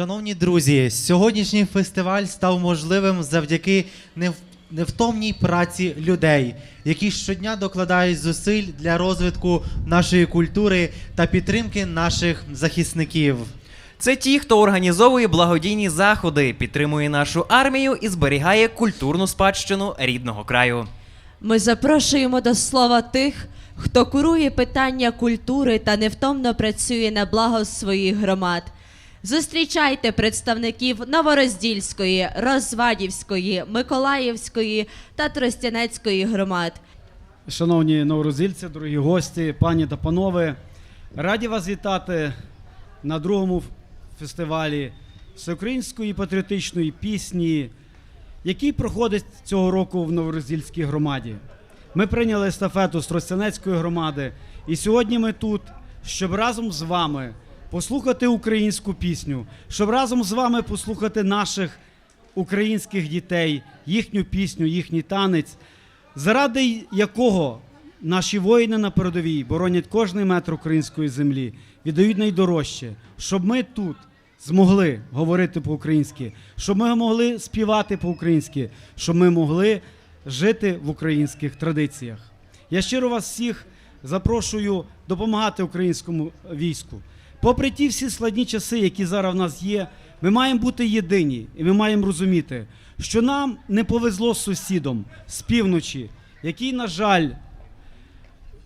Шановні друзі, сьогоднішній фестиваль став можливим завдяки невтомній праці людей, які щодня докладають зусиль для розвитку нашої культури та підтримки наших захисників. Це ті, хто організовує благодійні заходи, підтримує нашу армію і зберігає культурну спадщину рідного краю. Ми запрошуємо до слова тих, хто курує питання культури та невтомно працює на благо своїх громад. Зустрічайте представників Новороздільської, Розвадівської, Миколаївської та Тростянецької громад. Шановні новорозильці, дорогі гості, пані та панове, раді вас вітати на другому фестивалі всеукраїнської патріотичної пісні, який проходить цього року в Новороздільській громаді. Ми прийняли естафету з Тростянецької громади, і сьогодні ми тут, щоб разом з вами послухати українську пісню, щоб разом з вами послухати наших українських дітей, їхню пісню, їхній танець, заради якого наші воїни на передовій боронять кожний метр української землі, віддають найдорожче, щоб ми тут змогли говорити по-українськи, щоб ми могли співати по-українськи, щоб ми могли жити в українських традиціях. Я щиро вас всіх запрошую допомагати українському війську. Попри ті всі складні часи, які зараз в нас є, ми маємо бути єдині, і ми маємо розуміти, що нам не повезло з сусідом з півночі, який, на жаль,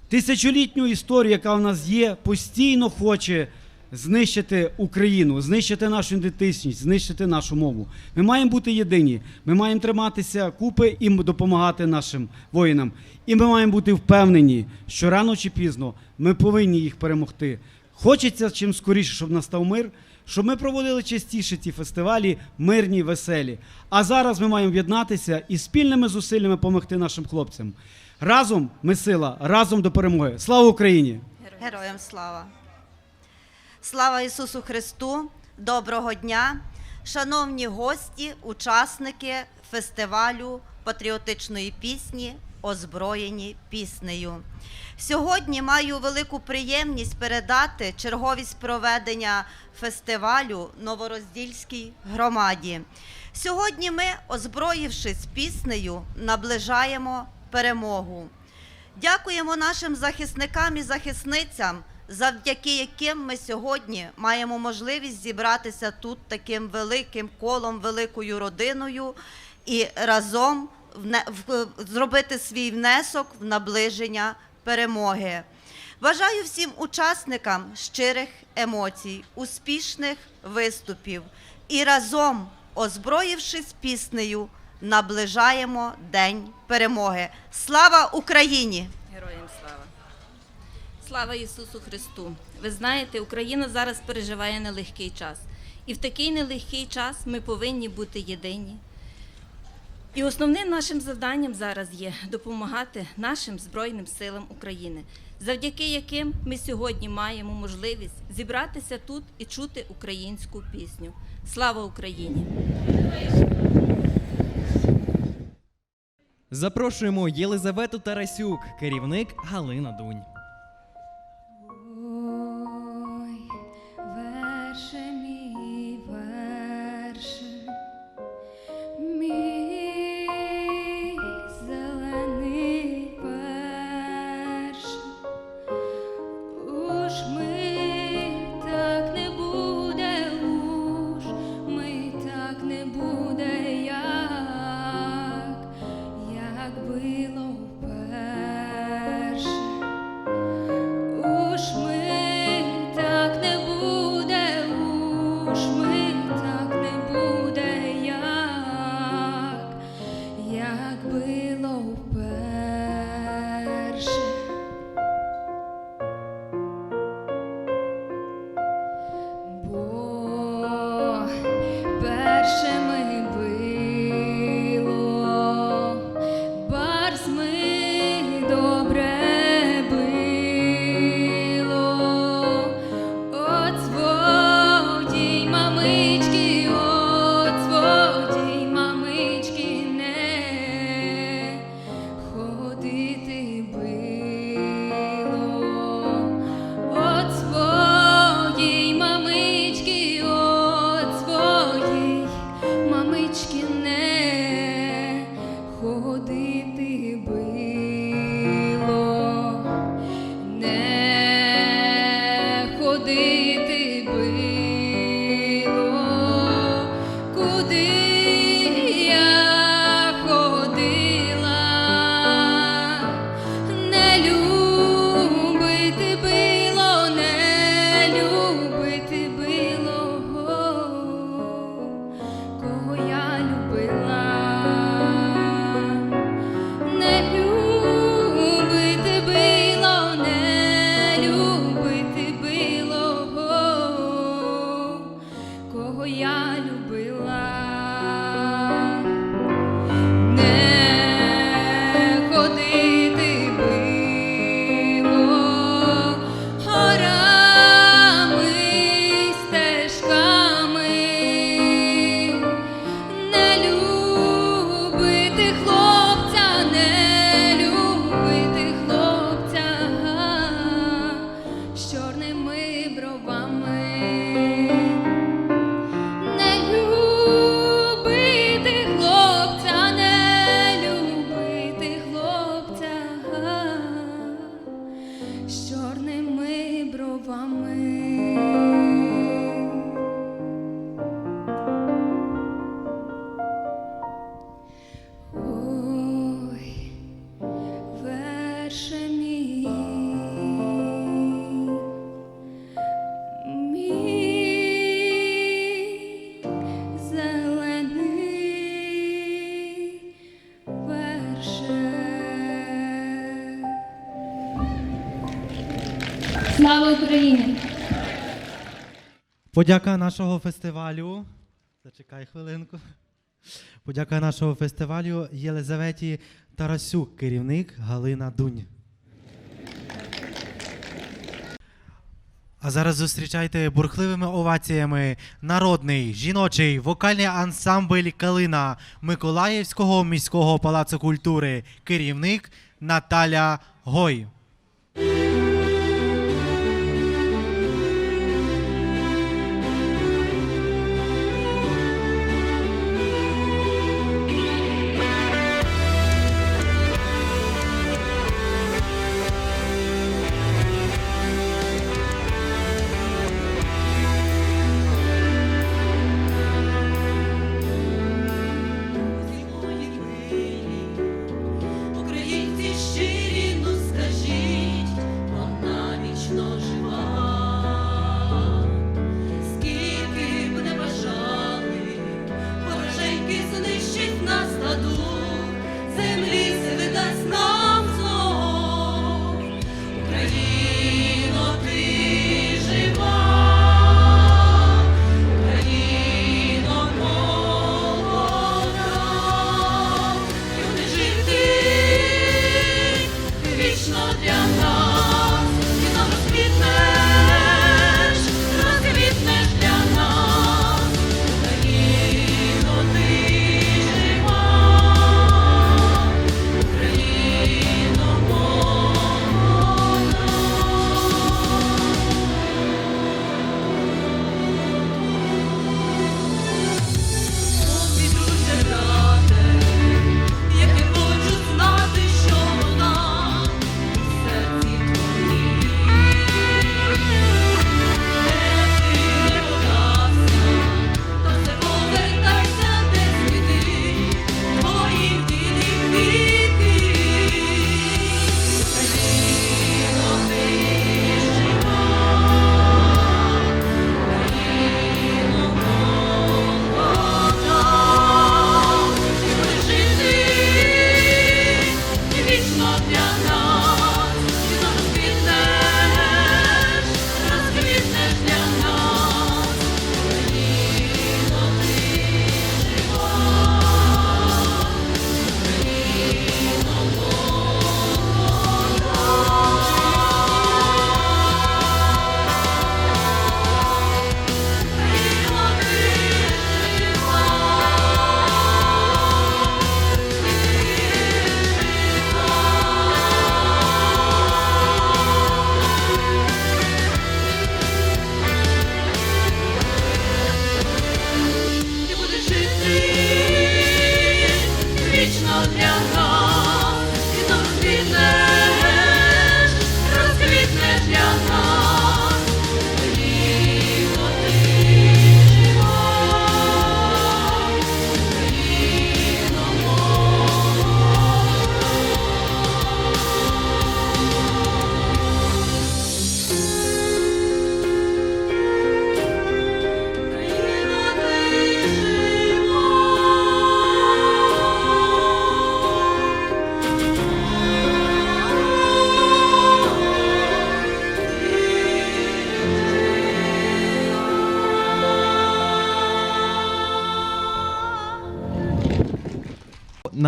тисячолітню історію, яка в нас є, постійно хоче знищити Україну, знищити нашу ідентичність, знищити нашу мову. Ми маємо бути єдині. Ми маємо триматися купи і допомагати нашим воїнам. І ми маємо бути впевнені, що рано чи пізно ми повинні їх перемогти. Хочеться чим скоріше, щоб настав мир, щоб ми проводили частіше ці фестивалі, мирні, веселі. А зараз ми маємо об'єднатися і спільними зусиллями допомогти нашим хлопцям. Разом ми сила, разом до перемоги. Слава Україні! Героям слава! Слава Ісусу Христу! Доброго дня! Шановні гості, учасники фестивалю патріотичної пісні, озброєні піснею. Сьогодні маю велику приємність передати черговість проведення фестивалю Новороздільській громаді. Сьогодні ми, озброївшись піснею, наближаємо перемогу. Дякуємо нашим захисникам і захисницям, завдяки яким ми сьогодні маємо можливість зібратися тут таким великим колом, великою родиною і разом зробити свій внесок в наближення перемоги. Бажаю всім учасникам щирих емоцій, успішних виступів і разом, озброївшись піснею, наближаємо День перемоги. Слава Україні! Героям слава. Слава Ісусу Христу! Ви знаєте, Україна зараз переживає нелегкий час. І в такий нелегкий час ми повинні бути єдині. І основним нашим завданням зараз є допомагати нашим Збройним силам України, завдяки яким ми сьогодні маємо можливість зібратися тут і чути українську пісню. Слава Україні! Запрошуємо Єлизавету Тарасюк, керівник Галина Дунь. Слава Україні! Подяка нашого фестивалю. Зачекай хвилинку. Подяка нашого фестивалю Єлизаветі Тарасюк, керівник Галина Дунь. А зараз зустрічайте бурхливими оваціями народний жіночий вокальний ансамбль Калина Миколаївського міського палацу культури керівник Наталя Гой.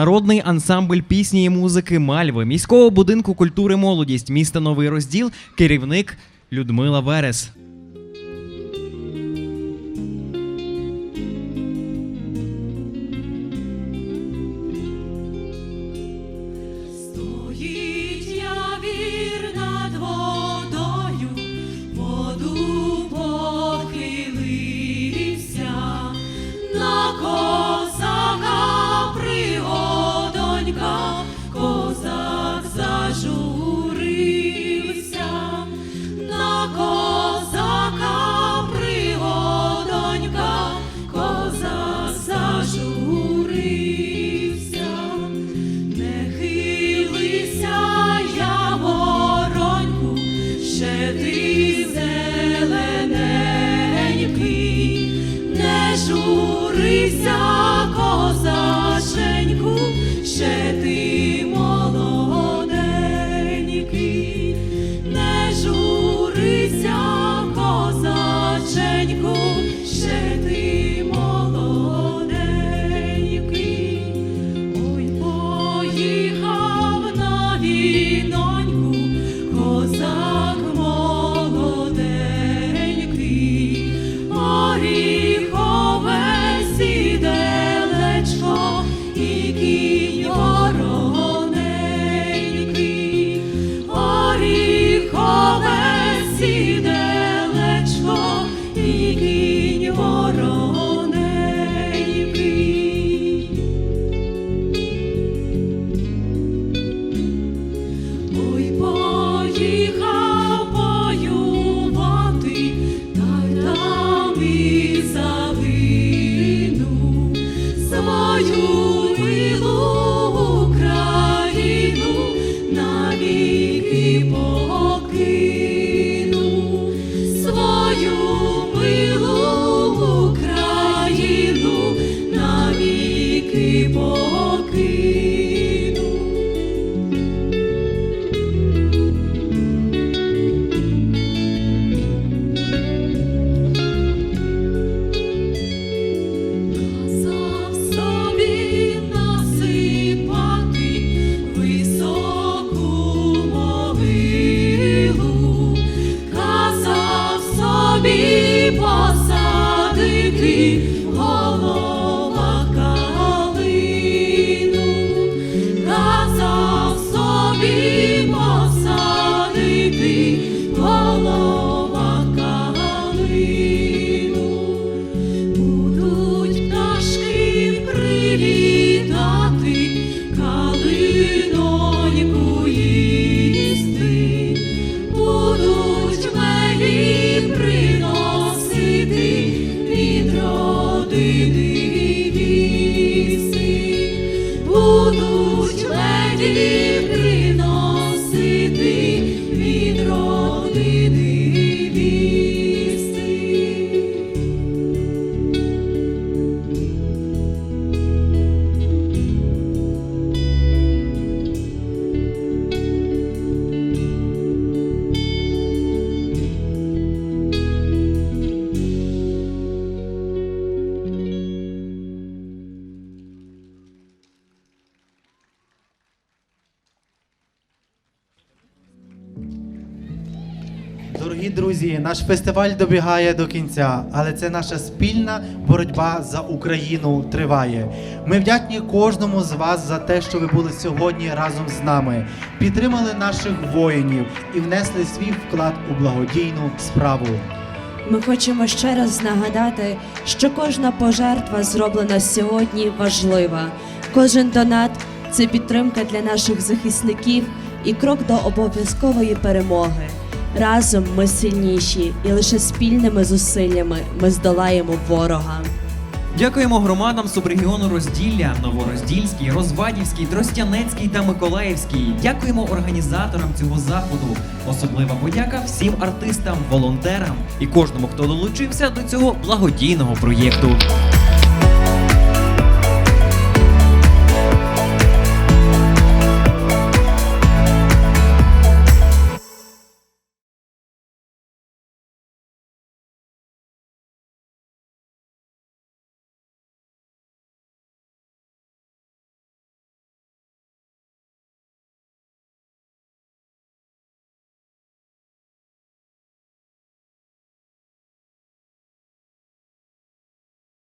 народний ансамбль пісні і музики Мальви, міського будинку культури молодість, міста Новий розділ, керівник Людмила Верес. Друзі, наш фестиваль добігає до кінця, але це наша спільна боротьба за Україну триває. Ми вдячні кожному з вас за те, що ви були сьогодні разом з нами, підтримали наших воїнів і внесли свій вклад у благодійну справу. Ми хочемо ще раз нагадати, що кожна пожертва, зроблена сьогодні, важлива. Кожен донат це підтримка для наших захисників і крок до обов'язкової перемоги. Разом ми сильніші, і лише спільними зусиллями ми здолаємо ворога. Дякуємо громадам субрегіону Розділля, Новороздільський, Розвадівський, Тростянецький та Миколаївський. Дякуємо організаторам цього заходу. Особлива подяка всім артистам, волонтерам і кожному, хто долучився до цього благодійного проєкту.